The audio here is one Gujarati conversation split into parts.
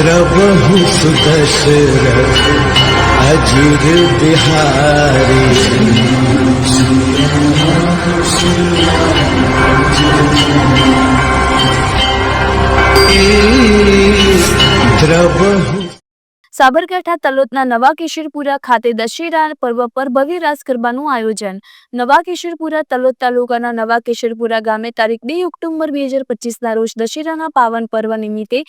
द्रवहु सुदशरथ अजिर बिहारी द्रवहु સાબરકાંઠા તલોદના નવા કેશરપુરા ખાતે દશેરા પર્વ પર ભવ્ય રાસ ગરબાનું આયોજન. નવા કેશરપુરા તલોદ તાલુકાના નવા કેશરપુરા ગામે તારીખ બે ઓક્ટોબર બે હજાર પચીસના રોજ દશેરાના પાવન પર્વ નિમિત્તે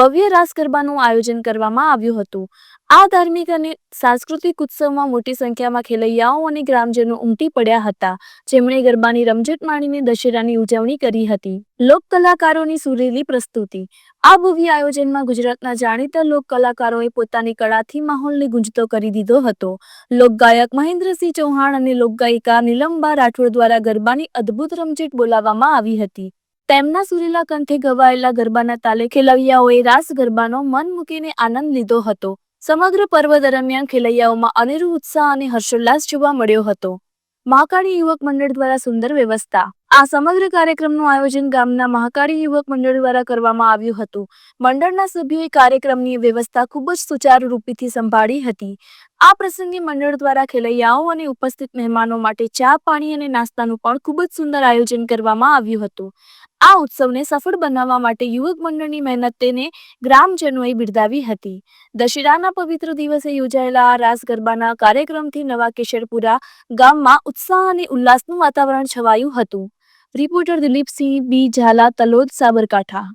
ભવ્ય રાસ ગરબાનું આયોજન કરવામાં આવ્યું હતું. આ ધાર્મિક અને સાંસ્કૃતિક ઉત્સવમાં મોટી સંખ્યામાં ખેલૈયાઓ અને ગ્રામજનો ઉમટી પડ્યા હતા. જેમણે ગરબાની રમઝટ માણીને દશેરાની ઉજવણી કરી હતી. લોક કલાકારોની સુરેલી પ્રસ્તુતિ. આ ભવ્ય આયોજનમાં ગુજરાતના જાણીતા લોક કલાકારોએ પોતાની કળાથી માહોલને ગુંજતો કરી દીધો હતો. લોકગાયક મહેન્દ્રસિંહ ચૌહાણ અને લોકગાયિકા નીલમબા રાઠોડ દ્વારા ગરબાની અદ્ભુત રમઝટ બોલાવવામાં આવી હતી. તેમના સુરીલા કંઠે ગવાયેલા ગરબાના તાલે ખેલૈયાઓએ રાસ ગરબાનો મન મૂકીને આનંદ લીધો હતો. સમગ્ર પર્વ દરમિયાન ખેલૈયાઓમાં અનેરો ઉત્સાહ અને હર્ષોલ્લાસ જોવા મળ્યો હતો. મહાકાળી યુવક મંડળ દ્વારા સુંદર વ્યવસ્થા. આ સમગ્ર કાર્યક્રમનું આયોજન ગામના મહાકાળી યુવક મંડળ દ્વારા કરવામાં આવ્યું હતું. મંડળના સભ્યોએ કાર્યક્રમની વ્યવસ્થા ખૂબ જ સુચારુ રૂપેથી સંભાળી હતી. આ પ્રસંગે મંડળ દ્વારા ખેલૈયાઓ અને ઉપસ્થિત મહેમાનો માટે ચા, પાણી અને નાસ્તાનું પણ ખૂબ જ સુંદર આયોજન કરવામાં આવ્યું હતું. આ ઉત્સવને સફળ બનાવવા માટે યુવક મંડળની મહેનત તેને ગ્રામજનોએ બિરદાવી હતી. દશેરાના પવિત્ર દિવસે યોજાયેલા આ રાસ ગરબાના કાર્યક્રમથી નવા કેશરપુરા ગામમાં ઉત્સાહ અને ઉલ્લાસનું વાતાવરણ છવાયું હતું. Reporter Dilipsinh, B. Jhala, Talod, Sabarkantha.